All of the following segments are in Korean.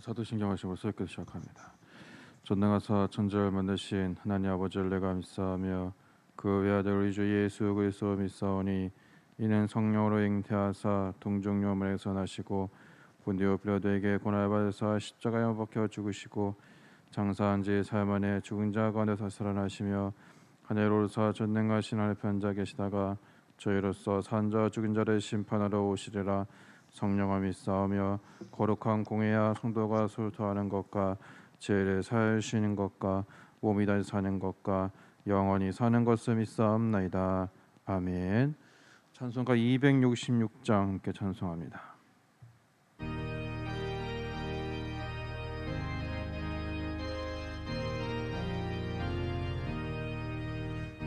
사도신경 하시면서 읽기 시작합니다. 전능하사 천지를 만드신 하나님 아버지를 내가 믿사하며 그 외아들 우리 주 예수 그리스도 믿사오니 이는 성령으로 잉태하사 동정녀물에서 나시고 본디오 빌라도에게 고난을 받으사 십자가에 못 박혀 죽으시고 장사한 지 사흘 만에 죽은 자 가운데서 살아나시며 하늘로서 전능하신 하늘 편자 계시다가 저희로서 산자 죽은 자를 심판하러 오시리라 성령과 믿사오며 거룩한 공회와 성도가 술토하는 것과 죄를 사하시는 것과 몸이 다시 사는 것과 영원히 사는 것을 믿사옵나이다. 아멘. 찬송가 266장 함께 찬송합니다.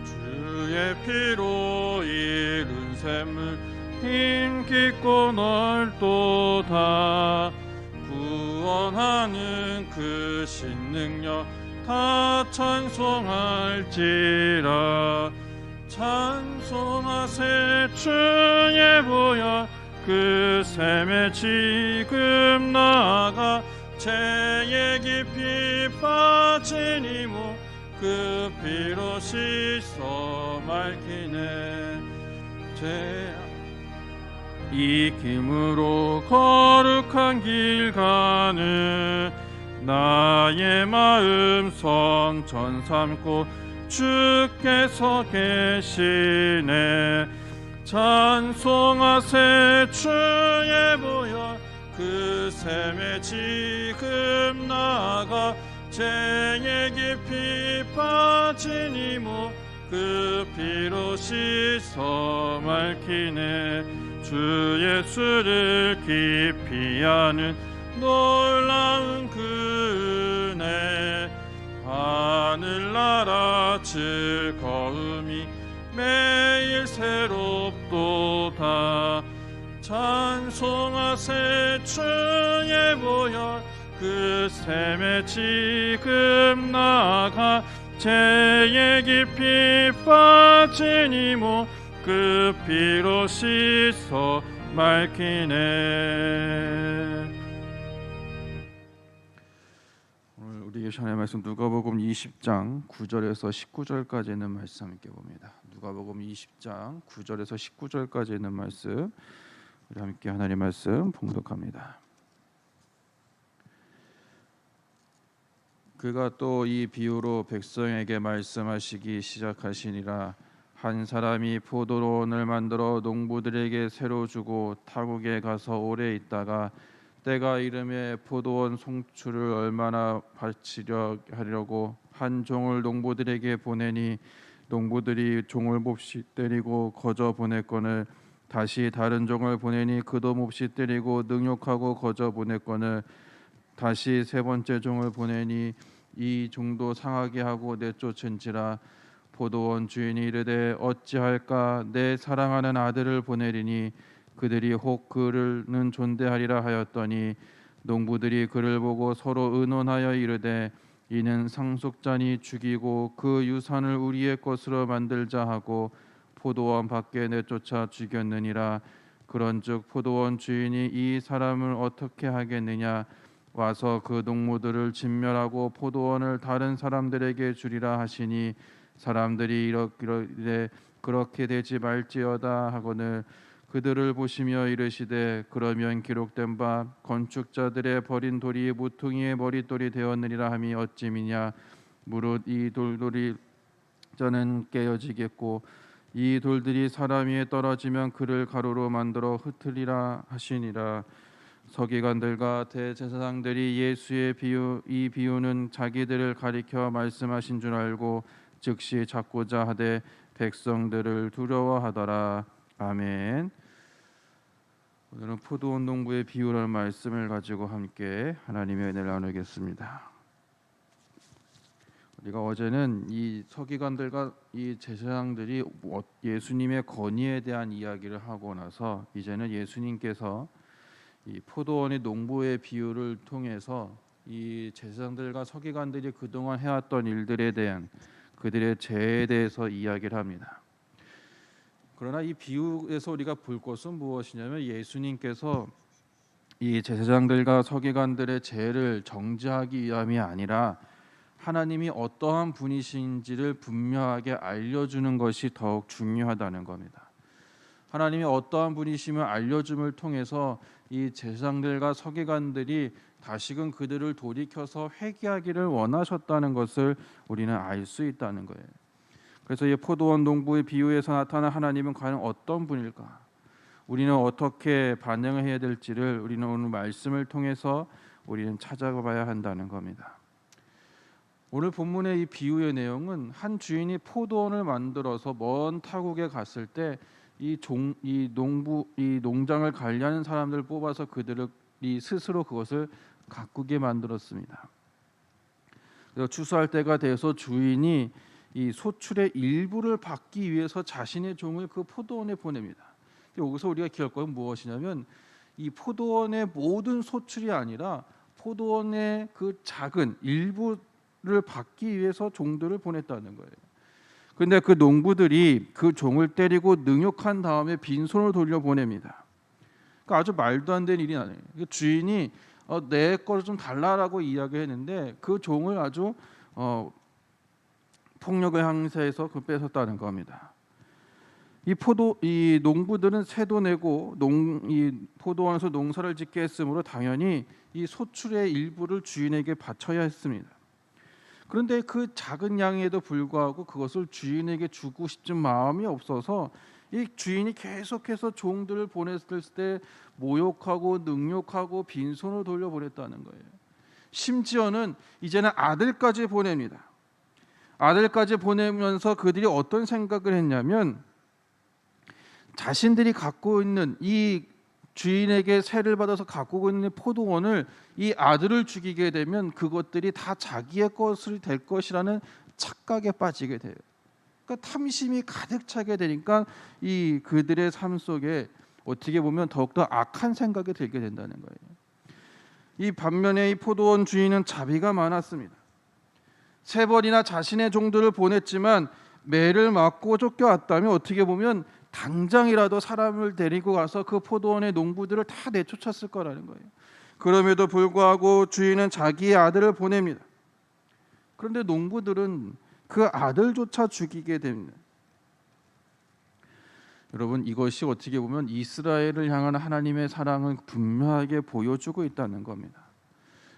주의 피로 이룬 샘을 힘 깊고 넓도다 구원하는 그 신능력 다 찬송할지라. 찬송하세 주의 보여. 그 샘에 지금 나아가 죄에 깊이 빠진 이모. 그 피로 씻어 맑히네. 죄 익힘으로 거룩한 길 가는 나의 마음 성전 삼고 주께서 계시네. 찬송하세 주의 보여. 그 샘에 지금 나가 죄에 깊이 빠진 이모 그 피로 씻어 맑히네 주 예수를 깊이 아는 놀라운 그 은혜 하늘나라 즐거움이 매일 새롭도다. 찬송하세 주의 보혈 그 샘에 지금 나가. 죄에 깊이 빠진 이모 그 피로 씻어 맑히네 오늘 우리 시간의 말씀 누가복음 20장 9절에서 19절까지 있는 말씀 함께 봅니다. 누가복음 20장 9절에서 19절까지 있는 말씀 우리 함께 하나님 말씀 봉독합니다. 그가 또 이 비유로 백성에게 말씀하시기 시작하시니라 한 사람이 포도론을 만들어 농부들에게 새로 주고 타국에 가서 오래 있다가 때가 이름에 포도원 송출을 얼마나 바치려 하려고 한 종을 농부들에게 보내니 농부들이 종을 몹시 때리고 거저 보냈거늘 다시 다른 종을 보내니 그도 몹시 때리고 능욕하고 거저 보냈거늘 다시 세 번째 종을 보내니 이 종도 상하게 하고 내쫓은지라 포도원 주인이 이르되 어찌할까 내 사랑하는 아들을 보내리니 그들이 혹 그를는 존대하리라 하였더니 농부들이 그를 보고 서로 의논하여 이르되 이는 상속자니 죽이고 그 유산을 우리의 것으로 만들자 하고 포도원 밖에 내쫓아 죽였느니라. 그런즉 포도원 주인이 이 사람을 어떻게 하겠느냐? 와서 그 농무들을 진멸하고 포도원을 다른 사람들에게 주리라 하시니 사람들이 이렇게 그렇게 되지 말지어다 하거늘 그들을 보시며 이르시되 그러면 기록된 바 건축자들의 버린 돌이 무퉁이의 머릿돌이 되었느니라 함이 어찌미냐? 무릇 이 돌돌이 저는 깨어지겠고 이 돌들이 사람 위에 떨어지면 그를 가루로 만들어 흩으리라 하시니라. 서기관들과 대제사장들이 예수의 비유 이 비유는 자기들을 가리켜 말씀하신 줄 알고 즉시 잡고자 하되 백성들을 두려워하더라 아멘. 오늘은 포도원 농부의 비유라는 말씀을 가지고 함께 하나님의 은혜를 나누겠습니다. 우리가 어제는 이 서기관들과 이 제사장들이 예수님의 건의에 대한 이야기를 하고 나서 이제는 예수님께서 이 포도원의 농부의 비유를 통해서 이 제사장들과 서기관들이 그동안 해왔던 일들에 대한 그들의 죄에 대해서 이야기를 합니다. 그러나 이 비유에서 우리가 볼 것은 무엇이냐면 예수님께서 이 제사장들과 서기관들의 죄를 정죄하기 위함이 아니라 하나님이 어떠한 분이신지를 분명하게 알려주는 것이 더욱 중요하다는 겁니다. 하나님이 어떠한 분이심을 알려줌을 통해서 이 제사장들과 서기관들이 다시금 그들을 돌이켜서 회개하기를 원하셨다는 것을 우리는 알 수 있다는 거예요. 그래서 이 포도원 농부의 비유에서 나타난 하나님은 과연 어떤 분일까? 우리는 어떻게 반응을 해야 될지를 우리는 오늘 말씀을 통해서 우리는 찾아봐야 한다는 겁니다. 오늘 본문의 이 비유의 내용은 한 주인이 포도원을 만들어서 먼 타국에 갔을 때 이 종 이 농부 이 농장을 관리하는 사람들 뽑아서 그들을 이 스스로 그것을 가꾸게 만들었습니다. 그래서 추수할 때가 돼서 주인이 이 소출의 일부를 받기 위해서 자신의 종을 그 포도원에 보냅니다. 여기서 우리가 기억할 건 무엇이냐면 이 포도원의 모든 소출이 아니라 포도원의 그 작은 일부를 받기 위해서 종들을 보냈다는 거예요. 근데 그 농부들이 그 종을 때리고 능욕한 다음에 빈손을 돌려 보냅니다. 그 아주 말도 안 되는 일이 나네요. 그 주인이 어, 내 거를 좀 달라라고 이야기했는데 그 종을 아주 어, 폭력을 행사해서 그 뺏었다는 겁니다. 이 포도 이 농부들은 세도 내고 농 이 포도원에서 농사를 짓게 했으므로 당연히 이 소출의 일부를 주인에게 바쳐야 했습니다. 그런데 그 작은 양에도 불구하고 그것을 주인에게 주고 싶은 마음이 없어서 이 주인이 계속해서 종들을 보냈을 때 모욕하고 능욕하고 빈손으로 돌려보냈다는 거예요. 심지어는 이제는 아들까지 보냅니다. 아들까지 보내면서 그들이 어떤 생각을 했냐면 자신들이 갖고 있는 이 주인에게 세를 받아서 갖고 있는 포도원을 이 아들을 죽이게 되면 그것들이 다 자기의 것을 될 것이라는 착각에 빠지게 돼요. 그러니까 탐심이 가득 차게 되니까 이 그들의 삶 속에 어떻게 보면 더욱더 악한 생각이 들게 된다는 거예요. 이 반면에 이 포도원 주인은 자비가 많았습니다. 세 번이나 자신의 종들을 보냈지만 매를 맞고 쫓겨왔다면 어떻게 보면 당장이라도 사람을 데리고 가서 그 포도원의 농부들을 다 내쫓았을 거라는 거예요. 그럼에도 불구하고 주인은 자기의 아들을 보냅니다. 그런데 농부들은 그 아들조차 죽이게 됩니다. 여러분 이것이 어떻게 보면 이스라엘을 향한 하나님의 사랑을 분명하게 보여주고 있다는 겁니다.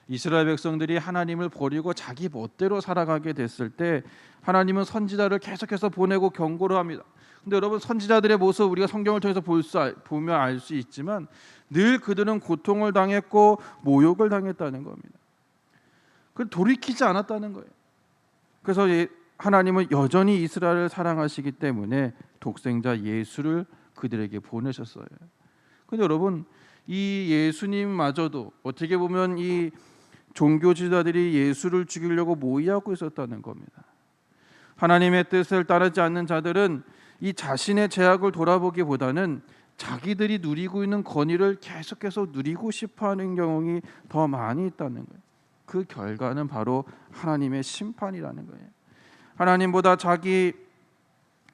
이스라엘 백성들이 하나님을 버리고 자기 멋대로 살아가게 됐을 때 하나님은 선지자를 계속해서 보내고 경고를 합니다. 근데 여러분 선지자들의 모습 우리가 성경을 통해서 볼 수, 보면 알 수 있지만 늘 그들은 고통을 당했고 모욕을 당했다는 겁니다. 그 돌이키지 않았다는 거예요. 그래서 하나님은 여전히 이스라엘을 사랑하시기 때문에 독생자 예수를 그들에게 보내셨어요. 근데 여러분 이 예수님마저도 어떻게 보면 이 종교 지도자들이 예수를 죽이려고 모의하고 있었다는 겁니다. 하나님의 뜻을 따르지 않는 자들은 이 자신의 죄악을 돌아보기보다는 자기들이 누리고 있는 권위를 계속해서 누리고 싶어하는 경험이 더 많이 있다는 거예요. 그 결과는 바로 하나님의 심판이라는 거예요. 하나님보다 자기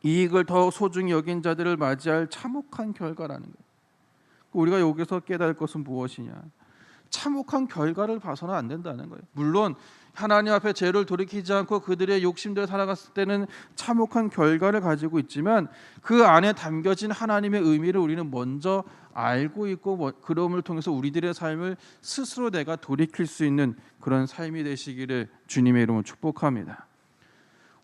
이익을 더 소중히 여긴 자들을 맞이할 참혹한 결과라는 거예요. 우리가 여기서 깨달을 것은 무엇이냐? 참혹한 결과를 봐서는 안 된다는 거예요. 물론 하나님 앞에 죄를 돌이키지 않고 그들의 욕심대로 살아갔을 때는 참혹한 결과를 가지고 있지만 그 안에 담겨진 하나님의 의미를 우리는 먼저 알고 있고 뭐 그럼을 통해서 우리들의 삶을 스스로 내가 돌이킬 수 있는 그런 삶이 되시기를 주님의 이름으로 축복합니다.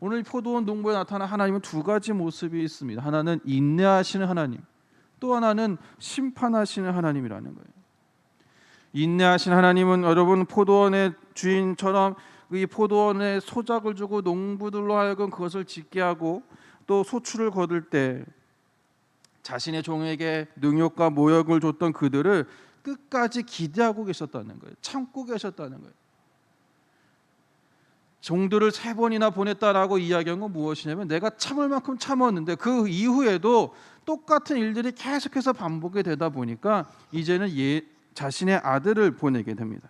오늘 포도원 농부에 나타난 하나님은 두 가지 모습이 있습니다. 하나는 인내하시는 하나님, 또 하나는 심판하시는 하나님이라는 거예요. 인내하신 하나님은 여러분 포도원의 주인처럼 이 포도원에 소작을 주고 농부들로 하여금 그것을 짓게 하고 또 소출을 거둘 때 자신의 종에게 능욕과 모욕을 줬던 그들을 끝까지 기대하고 계셨다는 거예요. 참고 계셨다는 거예요. 종들을 세 번이나 보냈다라고 이야기한 건 무엇이냐면 내가 참을 만큼 참았는데 그 이후에도 똑같은 일들이 계속해서 반복이 되다 보니까 이제는 예, 자신의 아들을 보내게 됩니다.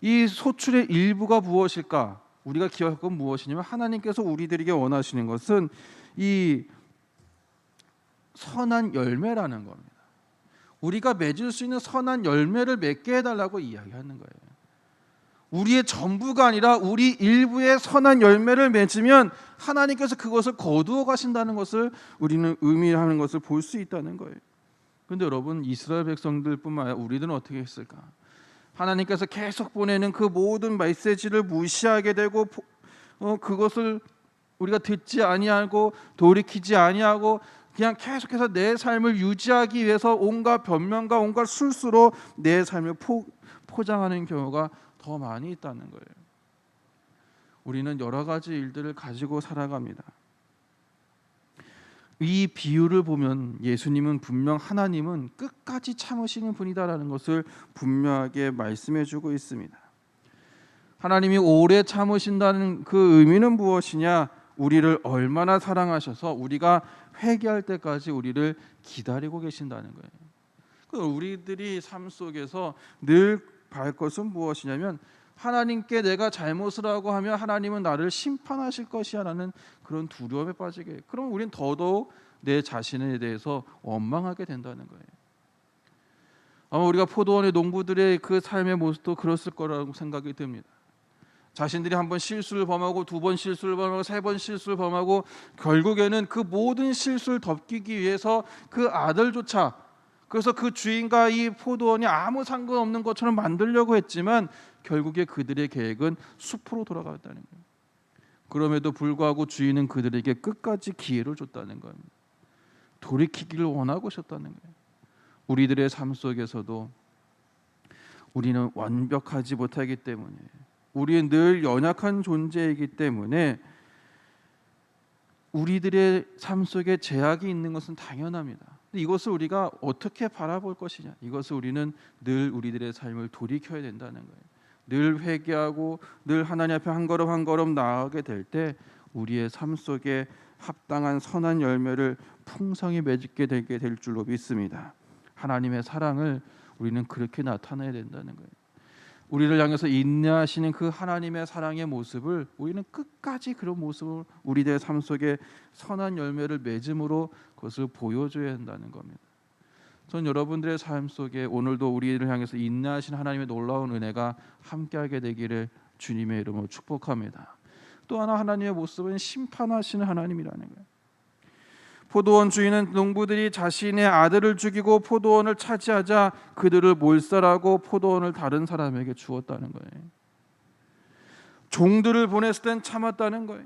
이 소출의 일부가 무엇일까? 우리가 기억할 건 무엇이냐면 하나님께서 우리들에게 원하시는 것은 이 선한 열매라는 겁니다. 우리가 맺을 수 있는 선한 열매를 맺게 해달라고 이야기하는 거예요. 우리의 전부가 아니라 우리 일부의 선한 열매를 맺으면 하나님께서 그것을 거두어 가신다는 것을 우리는 의미하는 것을 볼 수 있다는 거예요. 근데 여러분 이스라엘 백성들뿐만 아니라 우리들은 어떻게 했을까? 하나님께서 계속 보내는 그 모든 메시지를 무시하게 되고 어, 그것을 우리가 듣지 아니하고 돌이키지 아니하고 그냥 계속해서 내 삶을 유지하기 위해서 온갖 변명과 온갖 술수로 내 삶을 포, 포장하는 경우가 더 많이 있다는 거예요. 우리는 여러 가지 일들을 가지고 살아갑니다. 이 비유를 보면 예수님은 분명 하나님은 끝까지 참으시는 분이다라는 것을 분명하게 말씀해 주고 있습니다. 하나님이 오래 참으신다는 그 의미는 무엇이냐? 우리를 얼마나 사랑하셔서 우리가 회개할 때까지 우리를 기다리고 계신다는 거예요. 그 우리들이 삶 속에서 늘 발 것은 무엇이냐면 하나님께 내가 잘못을 하고 하면 하나님은 나를 심판하실 것이야라는 그런 두려움에 빠지게. 그럼 우리는 더더욱 내 자신에 대해서 원망하게 된다는 거예요. 아마 우리가 포도원의 농부들의 그 삶의 모습도 그랬을 거라고 생각이 듭니다. 자신들이 한 번 실수를 범하고 두 번 실수를 범하고 세 번 실수를 범하고 결국에는 그 모든 실수를 덮기기 위해서 그 아들조차 그래서 그 주인과 이 포도원이 아무 상관없는 것처럼 만들려고 했지만 결국에 그들의 계획은 숲으로 돌아갔다는 거예요. 그럼에도 불구하고 주인은 그들에게 끝까지 기회를 줬다는 겁니다. 돌이키기를 원하고 있었다는 거예요. 우리들의 삶 속에서도 우리는 완벽하지 못하기 때문에 우리는 늘 연약한 존재이기 때문에 우리들의 삶 속에 제약이 있는 것은 당연합니다. 이것을 우리가 어떻게 바라볼 것이냐? 이것을 우리는 늘 우리들의 삶을 돌이켜야 된다는 거예요. 늘 회개하고 늘 하나님 앞에 한 걸음 한 걸음 나아가게 될 때 우리의 삶 속에 합당한 선한 열매를 풍성히 맺게 되게 될 줄로 믿습니다. 하나님의 사랑을 우리는 그렇게 나타내야 된다는 거예요. 우리를 향해서 인내하시는 그 하나님의 사랑의 모습을 우리는 끝까지 그런 모습을 우리들의 삶 속에 선한 열매를 맺음으로 그것을 보여줘야 한다는 겁니다. 전 여러분들의 삶 속에 오늘도 우리를 향해서 인내하신 하나님의 놀라운 은혜가 함께하게 되기를 주님의 이름으로 축복합니다. 또 하나 하나님의 모습은 심판하시는 하나님이라는 거예요. 포도원 주인은 농부들이 자신의 아들을 죽이고 포도원을 차지하자 그들을 몰살하고 포도원을 다른 사람에게 주었다는 거예요. 종들을 보냈을 땐 참았다는 거예요.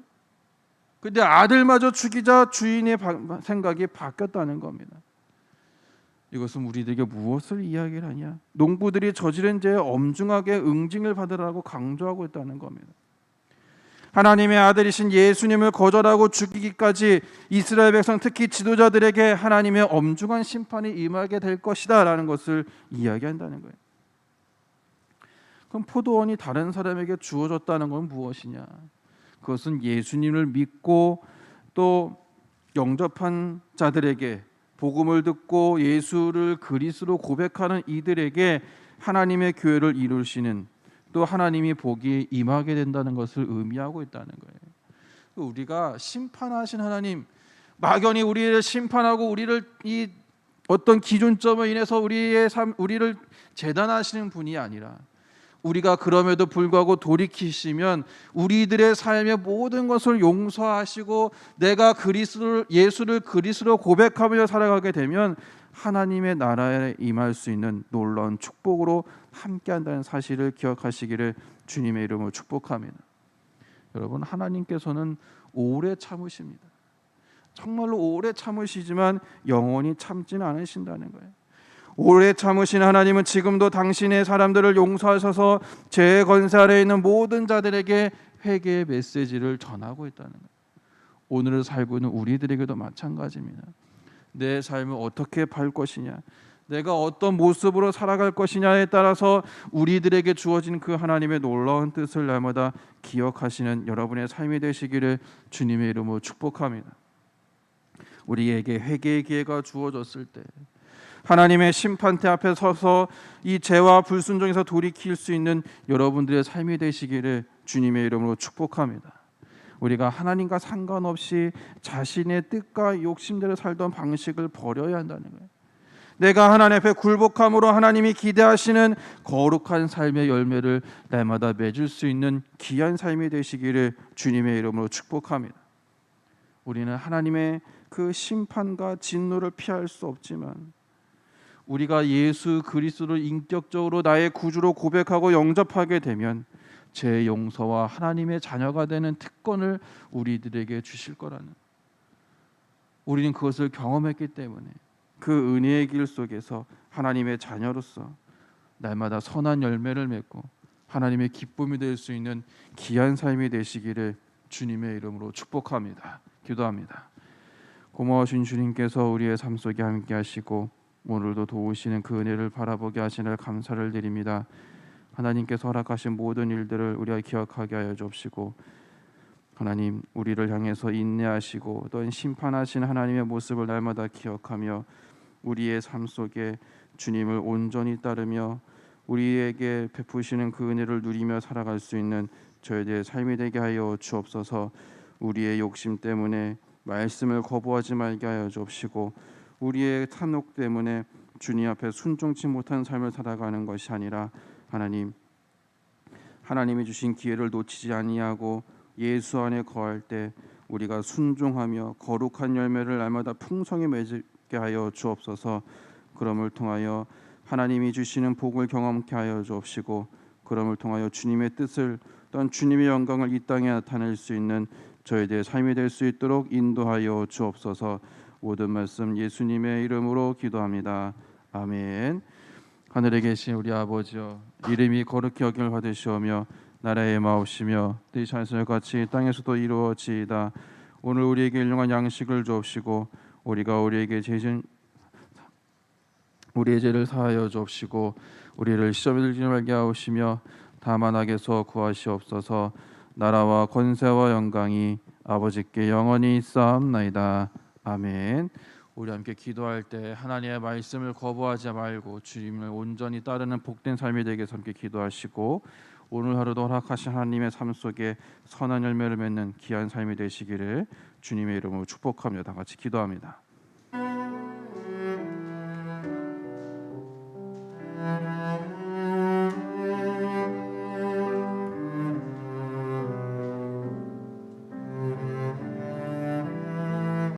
근데 아들마저 죽이자 주인의 생각이 바뀌었다는 겁니다. 이것은 우리들에게 무엇을 이야기를 하냐? 농부들이 저지른 죄에 엄중하게 응징을 받으라고 강조하고 있다는 겁니다. 하나님의 아들이신 예수님을 거절하고 죽이기까지 이스라엘 백성 특히 지도자들에게 하나님의 엄중한 심판이 임하게 될 것이다라는 것을 이야기한다는 거예요. 그럼 포도원이 다른 사람에게 주어졌다는 건 무엇이냐? 그것은 예수님을 믿고 또 영접한 자들에게 복음을 듣고 예수를 그리스로 고백하는 이들에게 하나님의 교회를 이루시는 또 하나님이 복이 임하게 된다는 것을 의미하고 있다는 거예요. 우리가 심판하신 하나님 막연히 우리를 심판하고 우리를 이 어떤 기준점을 인해서 우리의 삶 우리를 재단하시는 분이 아니라 우리가 그럼에도 불구하고 돌이키시면 우리들의 삶의 모든 것을 용서하시고 내가 그리스도 예수를 그리스로 고백하며 살아가게 되면 하나님의 나라에 임할 수 있는 놀라운 축복으로 함께한다는 사실을 기억하시기를 주님의 이름으로 축복합니다. 여러분 하나님께서는 오래 참으십니다. 정말로 오래 참으시지만 영원히 참지는 않으신다는 거예요. 오래 참으신 하나님은 지금도 당신의 사람들을 용서하셔서 아래 있는 모든 자들에게 회개의 메시지를 전하고 있다는 거예요. 오늘을 살고 있는 우리들에게도 마찬가지입니다. 내 삶을 어떻게 발 것이냐, 내가 어떤 모습으로 살아갈 것이냐에 따라서 우리들에게 주어진 그 하나님의 놀라운 뜻을 날마다 기억하시는 여러분의 삶이 되시기를 주님의 이름으로 축복합니다. 우리에게 회개의 기회가 주어졌을 때 하나님의 심판대 앞에 서서 이 죄와 불순종에서 돌이킬 수 있는 여러분들의 삶이 되시기를 주님의 이름으로 축복합니다. 우리가 하나님과 상관없이 자신의 뜻과 욕심대로 살던 방식을 버려야 한다는 거예요. 내가 하나님 앞에 굴복함으로 하나님이 기대하시는 거룩한 삶의 열매를 날마다 맺을 수 있는 귀한 삶이 되시기를 주님의 이름으로 축복합니다. 우리는 하나님의 그 심판과 진노를 피할 수 없지만 우리가 예수 그리스도를 인격적으로 나의 구주로 고백하고 영접하게 되면 제 용서와 하나님의 자녀가 되는 특권을 우리들에게 주실 거라는 우리는 그것을 경험했기 때문에 그 은혜의 길 속에서 하나님의 자녀로서 날마다 선한 열매를 맺고 하나님의 기쁨이 될 수 있는 귀한 삶이 되시기를 주님의 이름으로 축복합니다. 기도합니다. 고마우신 주님께서 우리의 삶 속에 함께 하시고 오늘도 도우시는 그 은혜를 바라보게 하시는 감사를 드립니다. 하나님께서 허락하신 모든 일들을 우리가 기억하게 하여 주옵시고 하나님 우리를 향해서 인내하시고 또한 심판하신 하나님의 모습을 날마다 기억하며 우리의 삶 속에 주님을 온전히 따르며 우리에게 베푸시는 그 은혜를 누리며 살아갈 수 있는 저희들의 삶이 되게 하여 주옵소서. 우리의 욕심 때문에 말씀을 거부하지 말게 하여 주옵시고 우리의 탐욕 때문에 주님 앞에 순종치 못한 삶을 살아가는 것이 아니라 하나님 하나님이 주신 기회를 놓치지 아니하고 예수 안에 거할 때 우리가 순종하며 거룩한 열매를 날마다 풍성히 맺 게 하여 주옵소서. 그럼을 통하여 하나님이 주시는 복을 경험케 하여 주옵시고 그럼을 통하여 주님의 뜻을 또한 주님의 영광을 이 땅에 나타낼 수 있는 저희들의 삶이 될 수 있도록 인도하여 주옵소서. 모든 말씀 예수님의 이름으로 기도합니다. 아멘. 하늘에 계신 우리 아버지여 이름이 거룩히 여김을 받으시오며 나라의 마옵시며 뜻이 하늘과 같이 땅에서도 이루어지이다. 오늘 우리에게 일용한 양식을 주옵시고 우리가 우리에게 죄진 우리의 죄를 사하여 주옵시고 우리를 시험에 들지 말게 하옵시며 다만 악에서 구하시옵소서. 나라와 권세와 영광이 아버지께 영원히 있사옵나이다. 아멘. 우리 함께 기도할 때 하나님의 말씀을 거부하지 말고 주님을 온전히 따르는 복된 삶이 되게 함께 기도하시고 오늘 하루도 허락하신 하나님의 삶 속에 선한 열매를 맺는 귀한 삶이 되시기를 주님의 이름으로 축복합니다. 다 같이 기도합니다.